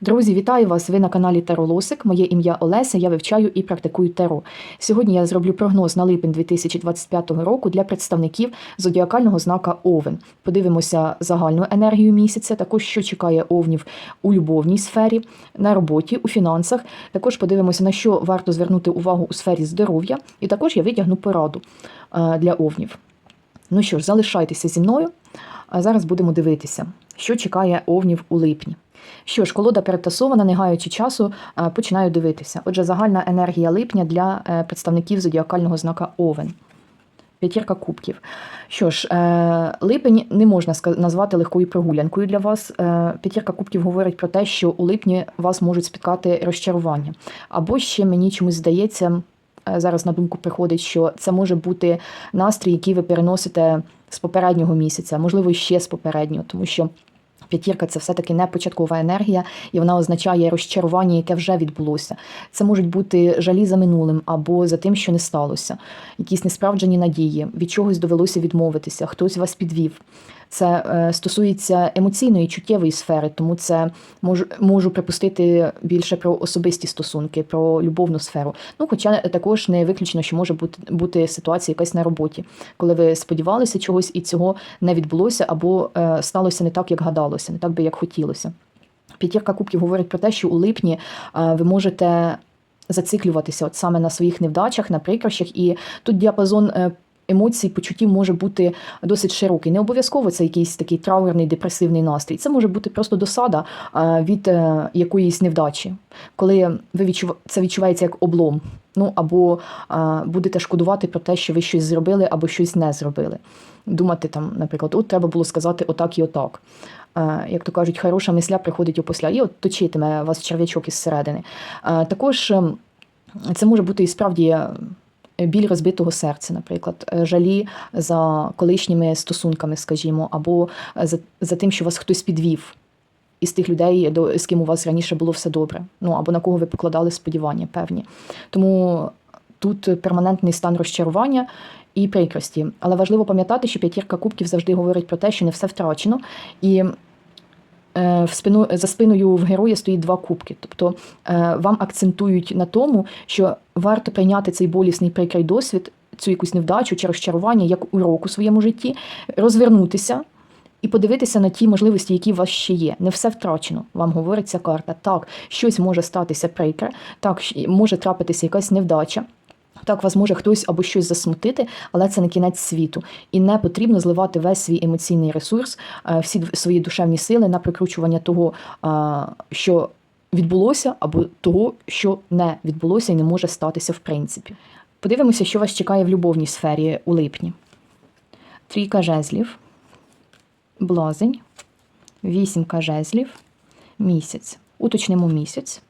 Друзі, вітаю вас! Ви на каналі Таролосик. Моє ім'я Олеся. Я вивчаю і практикую таро. Сьогодні я зроблю прогноз на липень 2025 року для представників зодіакального знака Овен. Подивимося загальну енергію місяця, також що чекає овнів у любовній сфері, на роботі, у фінансах. Також подивимося, на що варто звернути увагу у сфері здоров'я, і також я витягну пораду е, для овнів. Ну що ж, залишайтеся зі мною. А зараз будемо дивитися, що чекає овнів у липні. Що ж, колода перетасована, не гаючи часу, е, починаю дивитися. Отже, загальна енергія липня для е, представників зодіакального знака Овен. П'ятірка кубків. Що ж, е, липень не можна назвати легкою прогулянкою для вас. П'ятірка кубків говорить про те, що у липні вас можуть спіткати розчарування. Або ще мені чомусь здається, зараз на думку приходить, що це може бути настрій, який ви переносите з попереднього місяця, можливо, ще з попереднього, тому що. П'ятірка це все-таки не початкова енергія, і вона означає розчарування, яке вже відбулося. Це можуть бути жалі за минулим або за тим, що не сталося, якісь несправджені надії, від чогось довелося відмовитися, хтось вас підвів. Це е, стосується емоційної чуттєвої сфери, тому це можу, можу припустити більше про особисті стосунки, про любовну сферу. Ну, хоча також не виключно, що може бути, бути ситуація якась на роботі, коли ви сподівалися чогось і цього не відбулося, або е, сталося не так, як гадалося, не так би як хотілося. П'ятірка кубків говорить про те, що у липні е, ви можете зациклюватися от саме на своїх невдачах, на прикрощах, і тут діапазон. Емоцій, почуттів може бути досить широкий. Не обов'язково це якийсь такий траурний, депресивний настрій. Це може бути просто досада від е, якоїсь невдачі, коли ви відчув... це відчувається як облом. Ну або е, будете шкодувати про те, що ви щось зробили, або щось не зробили. Думати там, наприклад, от треба було сказати отак і отак. Е, Як то кажуть, хороша мисля приходить опосля, і от точитиме вас черв'ячок із середини. Також ем, це може бути і справді біль розбитого серця, наприклад, е, жалі за колишніми стосунками, скажімо, або е, за, за тим, що вас хтось підвів із тих людей, до, з ким у вас раніше було все добре, ну або на кого ви покладали сподівання певні. Тому тут перманентний стан розчарування і прикрості. Але важливо пам'ятати, що п'ятірка кубків завжди говорить про те, що не все втрачено. І в спину, за спиною в героя стоїть два кубки. Тобто е, вам акцентують на тому, що варто прийняти цей болісний прикрий досвід, цю якусь невдачу чи розчарування як урок у своєму житті, розвернутися. І подивитися на ті можливості, які у вас ще є. Не все втрачено, вам говорить ця карта. Так, щось може статися прикре, так, може трапитися якась невдача. Так, вас може хтось або щось засмутити, але це не кінець світу. І не потрібно зливати весь свій емоційний ресурс, е, всі свої душевні сили на прикручування того, що відбулося, або того, що не відбулося і не може статися в принципі. Подивимося, що вас чекає в любовній сфері у липні. Трійка жезлів, блазень, вісімка жезлів, місяць. Уточнимо місяць,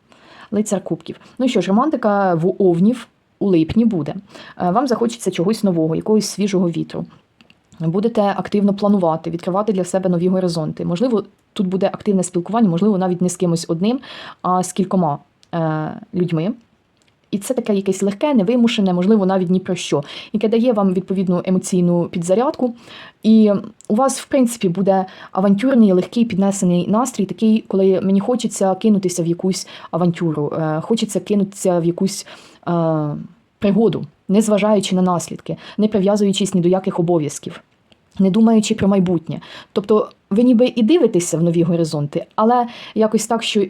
лицар кубків. Ну що ж, романтика в овнів у липні буде. Е, Вам захочеться чогось нового, якогось свіжого вітру. Будете активно планувати, відкривати для себе нові горизонти. Можливо, тут буде активне спілкування, можливо, навіть не з кимось одним, а з кількома е, людьми. І це таке якесь легке, невимушене, можливо, навіть ні про що, яке дає вам відповідну емоційну підзарядку. І у вас, в принципі, буде авантюрний, легкий піднесений настрій, такий, коли мені хочеться кинутися в якусь авантюру, е, хочеться кинутися в якусь е, пригоду, незважаючи на наслідки, не прив'язуючись ні до яких обов'язків. Не думаючи про майбутнє. Тобто ви ніби і дивитеся в нові горизонти, але якось так, що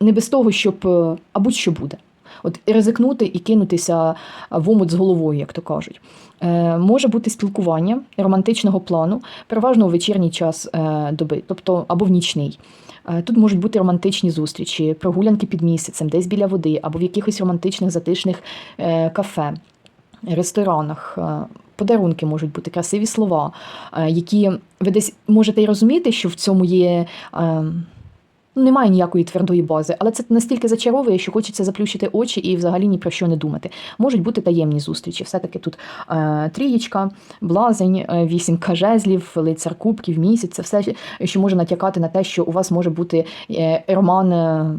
не без того, щоб е, а будь-що буде. От ризикнути і кинутися в омут з головою, як то кажуть. Е, може бути спілкування романтичного плану, переважно у вечірній час е, доби, тобто або в нічний. Е, Тут можуть бути романтичні зустрічі, прогулянки під місяцем, десь біля води, або в якихось романтичних затишних кафе, ресторанах. Подарунки можуть бути красиві слова, які ви десь можете й розуміти, що в цьому є. Немає ніякої твердої бази, але це настільки зачаровує, що хочеться заплющити очі і взагалі ні про що не думати. Можуть бути таємні зустрічі. Все-таки тут е, трієчка, блазень, е, вісімка жезлів, лицар кубків, місяць. Це все, що може натякати на те, що у вас може бути е, роман. Е,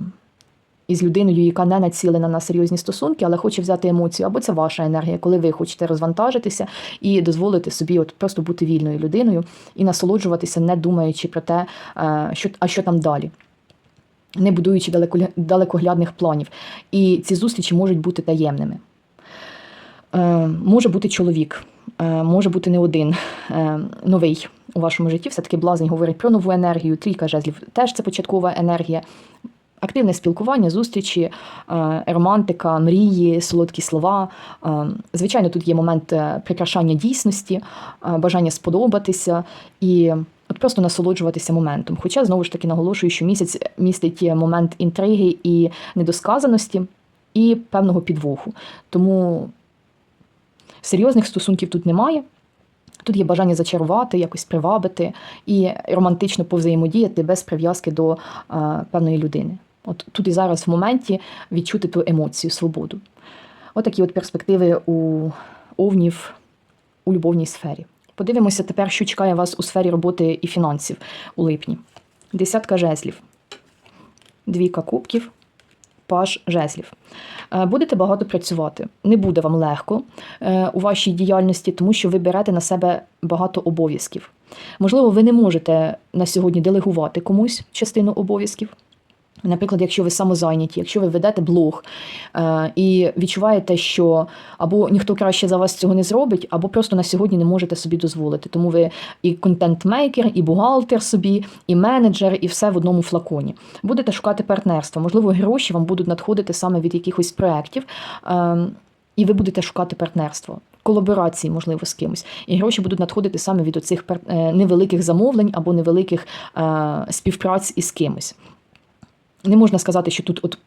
із людиною, яка не націлена на серйозні стосунки, але хоче взяти емоцію, або це ваша енергія, коли ви хочете розвантажитися і дозволити собі от просто бути вільною людиною і насолоджуватися, не думаючи про те, що, а що там далі. Не будуючи далекоглядних планів. І ці зустрічі можуть бути таємними. Е, може бути чоловік, е, може бути не один е, новий у вашому житті. Все-таки блазень говорить про нову енергію, трійка жезлів теж це початкова енергія. Активне спілкування, зустрічі, романтика, мрії, солодкі слова. Звичайно, тут є момент прикрашання дійсності, бажання сподобатися і от просто насолоджуватися моментом. Хоча знову ж таки наголошую, що місяць містить момент інтриги і недосказаності, і певного підвоху. Тому серйозних стосунків тут немає. Тут є бажання зачарувати, якось привабити і романтично повзаємодіяти без прив'язки до е, певної людини. От тут і зараз в моменті відчути ту емоцію, свободу. Отакі от перспективи у овнів у любовній сфері. Подивимося тепер, що чекає вас у сфері роботи і фінансів у липні. Десятка жезлів, двійка кубків, паж жезлів. Е, Будете багато працювати. Не буде вам легко е, у вашій діяльності, тому що ви берете на себе багато обов'язків. Можливо, ви не можете на сьогодні делегувати комусь частину обов'язків. Наприклад, якщо ви самозайняті, якщо ви ведете блог е, і відчуваєте, що або ніхто краще за вас цього не зробить, або просто на сьогодні не можете собі дозволити. Тому ви і контент-мейкер, і бухгалтер собі, і менеджер, і все в одному флаконі. Будете шукати партнерство. Можливо, гроші вам будуть надходити саме від якихось проєктів, е, і ви будете шукати партнерство. Колаборації, можливо, з кимось, і гроші будуть надходити саме від оцих е, невеликих замовлень або невеликих е, співпраць із кимось не можна сказати, що тут от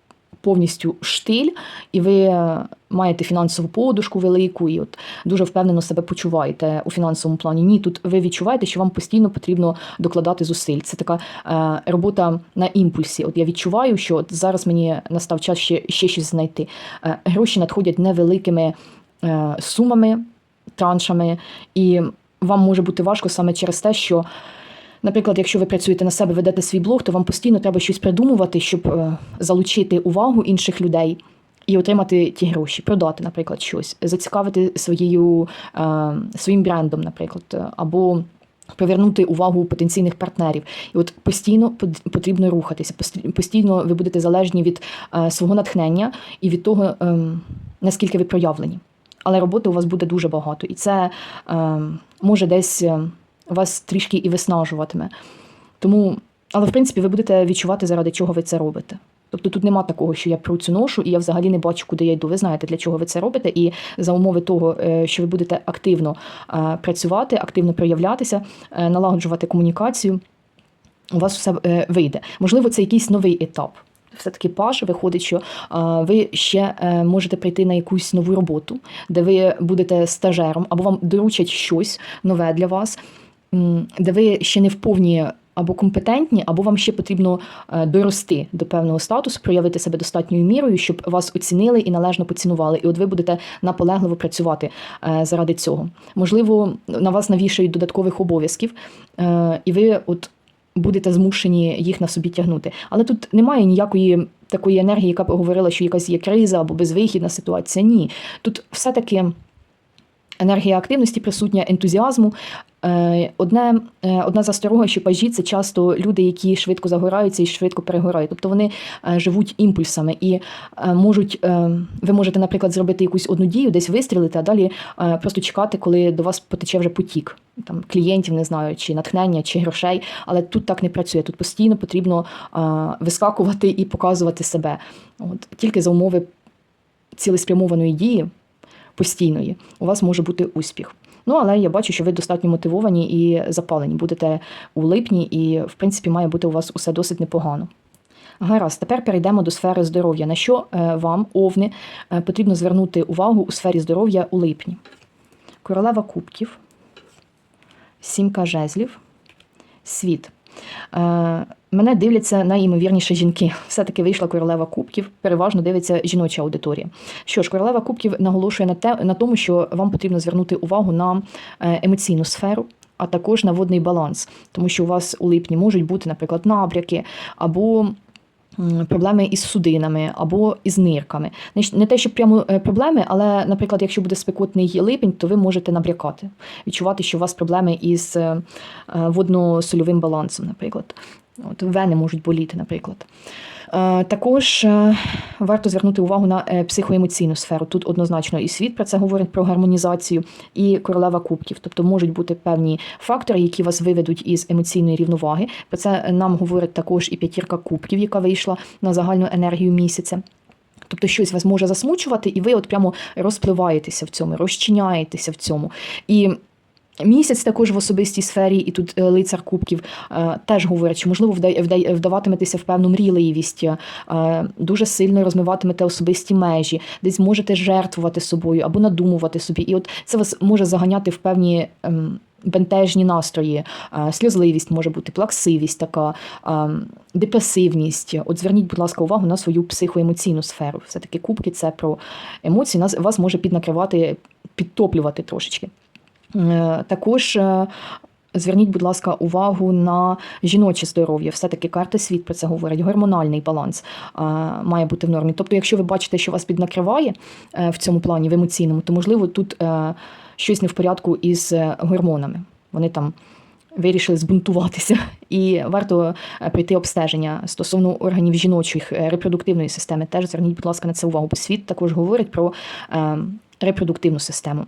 повністю штиль, і ви е, маєте фінансову подушку велику, і от дуже впевнено себе почуваєте у фінансовому плані. Ні, тут ви відчуваєте, що вам постійно потрібно докладати зусиль. Це така е, робота на імпульсі. От я відчуваю, що от зараз мені настав час ще, ще щось знайти. Е, гроші надходять невеликими е, сумами, траншами, і вам може бути важко саме через те, що. Наприклад, якщо ви працюєте на себе, ведете свій блог, то вам постійно треба щось придумувати, щоб е, залучити увагу інших людей і отримати ті гроші, продати, наприклад, щось, зацікавити своєю, е, своїм брендом, наприклад, або привернути увагу потенційних партнерів. І от постійно потрібно рухатися, пості- постійно ви будете залежні від е, свого натхнення і від того, ем, наскільки ви проявлені. Але роботи у вас буде дуже багато, і це ем, може десь. Вас трішки і виснажуватиме. Тому, але в принципі, ви будете відчувати, заради чого ви це робите. Тобто тут нема такого, що я про цю ношу, і я взагалі не бачу, куди я йду. Ви знаєте, для чого ви це робите, і за умови того, е, що ви будете активно е, працювати, активно проявлятися, е, налагоджувати комунікацію, у вас все вийде. Можливо, це якийсь новий етап. Все-таки паш виходить, що ви ще можете прийти на якусь нову роботу, де ви будете стажером, або вам доручать щось нове для вас, де ви ще не вповні або компетентні, або вам ще потрібно е, дорости до певного статусу, проявити себе достатньою мірою, щоб вас оцінили і належно поцінували. І от ви будете наполегливо працювати е, заради цього. Можливо, на вас навішають додаткових обов'язків, е, і ви от будете змушені їх на собі тягнути. Але тут немає ніякої такої енергії, яка б говорила, що якась є криза або безвихідна ситуація. Ні. Тут все-таки енергія активності присутня, ентузіазму. Е, Одне, е, одна засторога, що пажі це часто люди, які швидко загораються і швидко перегорають. Тобто вони е, живуть імпульсами і можуть, ви можете, наприклад, зробити якусь одну дію, десь вистрілити, а далі просто чекати, коли до вас потече вже потік там клієнтів, не знаю, чи натхнення, чи грошей. Але тут так не працює. Тут постійно потрібно вискакувати і показувати себе. От тільки за умови цілеспрямованої дії постійної, у вас може бути успіх. Ну, але я бачу, що ви достатньо мотивовані і запалені. Будете у липні, і, в принципі, має бути у вас усе досить непогано. Гаразд, тепер перейдемо до сфери здоров'я. На що е, вам, овни, е, потрібно звернути увагу у сфері здоров'я у липні? Королева кубків, сімка жезлів, світ. Е, Мене дивляться найімовірніше жінки. Все-таки вийшла королева кубків, переважно дивиться жіноча аудиторія. Що ж, королева кубків наголошує на те, на тому, що вам потрібно звернути увагу на е, емоційну сферу. А також на водний баланс, тому що у вас у липні можуть бути, наприклад, набряки або проблеми із судинами або із нирками. Не те, що прямо е, проблеми, але, наприклад, якщо буде спекотний липень, то ви можете набрякати, відчувати, що у вас проблеми із е, е, водно-сольовим балансом, наприклад. От, вени можуть боліти, наприклад. Е, Також е, варто звернути увагу на е, психоемоційну сферу. Тут однозначно і світ про це говорить про гармонізацію, і королева кубків. Тобто можуть бути певні фактори, які вас виведуть із емоційної рівноваги. Про це нам говорить також і п'ятірка кубків, яка вийшла на загальну енергію місяця. Тобто щось вас може засмучувати, і ви от прямо розпливаєтеся в цьому, розчиняєтеся в цьому. І Місяць також в особистій сфері, і тут е, лицар кубків е, теж говорить, що можливо вда- вда- вдаватиметеся в певну мрійливість, е, дуже сильно розмиватимете особисті межі, десь можете жертвувати собою або надумувати собі. І от це вас може заганяти в певні. ем, Бентежні настрої, сльозливість може бути, плаксивість, така депресивність. От зверніть, будь ласка, увагу на свою психоемоційну сферу. Все таки кубки це про емоції. Нас вас може піднакривати, підтоплювати трошечки. Е, Також е, зверніть, будь ласка, увагу на жіноче здоров'я. Все-таки карта світ про це говорить. Гормональний баланс е, має бути в нормі. Тобто, якщо ви бачите, що вас піднакриває в цьому плані, в емоційному, то можливо тут щось не в порядку із гормонами. Вони там. Вирішили збунтуватися, і варто пройти обстеження стосовно органів жіночої е, репродуктивної системи. Теж зверніть, будь ласка, на це увагу, бо світ також говорить про репродуктивну систему.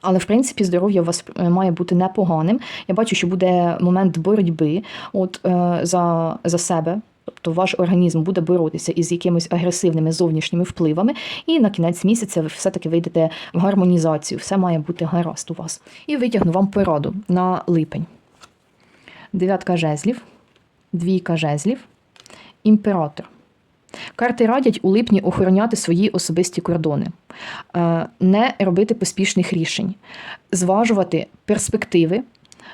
Але в принципі здоров'я у вас е, має бути непоганим. Я бачу, що буде момент боротьби от, е, за, за себе. Тобто ваш організм буде боротися із якимись агресивними зовнішніми впливами, і на кінець місяця ви все-таки вийдете в гармонізацію. Все має бути гаразд у вас. І витягну вам пораду на липень. Дев'ятка жезлів, двійка жезлів, імператор. Карти радять у липні охороняти свої особисті кордони, е, не робити поспішних рішень, зважувати перспективи,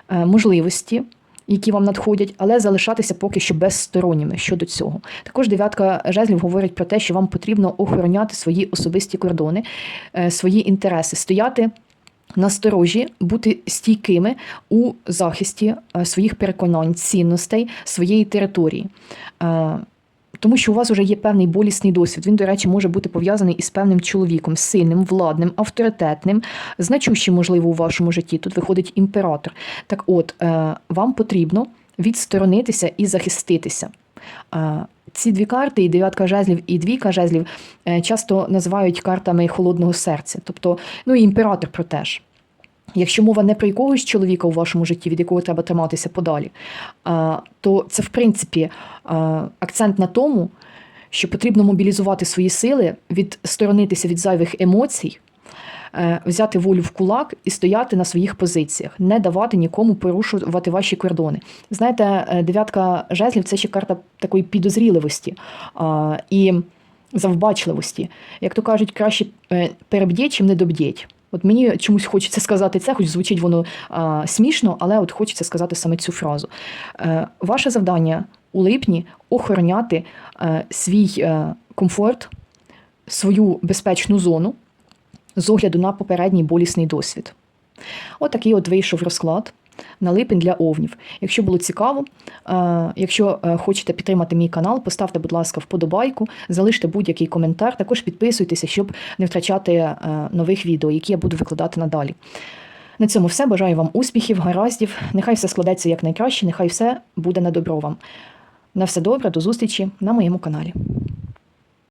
е, можливості, які вам надходять, але залишатися поки що безсторонніми щодо цього. Також дев'ятка жезлів говорить про те, що вам потрібно охороняти свої особисті кордони, е, свої інтереси, стояти. Насторожі бути стійкими у захисті своїх переконань, цінностей, своєї території. Тому що у вас вже є певний болісний досвід. Він, до речі, може бути пов'язаний із певним чоловіком, сильним, владним, авторитетним, значущим, можливо, у вашому житті. Тут виходить імператор. Так от, е, вам потрібно відсторонитися і захиститися. Е, Ці дві карти, і дев'ятка жезлів, і двійка жезлів, е, часто називають картами холодного серця. Тобто, ну і імператор про теж. Якщо мова не про якогось чоловіка у вашому житті, від якого треба триматися подалі, то це в принципі акцент на тому, що потрібно мобілізувати свої сили, відсторонитися від зайвих емоцій, е, взяти волю в кулак і стояти на своїх позиціях, не давати нікому порушувати ваші кордони. Знаєте, е, дев'ятка жезлів це ще карта такої підозріливості і завбачливості. Як то кажуть, краще е, перебдіть, чим не добдіть. От мені чомусь хочеться сказати це, хоч звучить воно а, смішно, але от хочеться сказати саме цю фразу. Е, ваше завдання у липні охороняти е, свій е, комфорт, свою безпечну зону з огляду на попередній болісний досвід. От такий от вийшов розклад на липень для овнів. Якщо було цікаво, е, якщо е, хочете підтримати мій канал, поставте, будь ласка, вподобайку, залиште будь-який коментар. Також підписуйтеся, щоб не втрачати е, нових відео, які я буду викладати надалі. На цьому все. Бажаю вам успіхів, гараздів. Нехай все складеться якнайкраще, нехай все буде на добро вам. На все добре, до зустрічі на моєму каналі.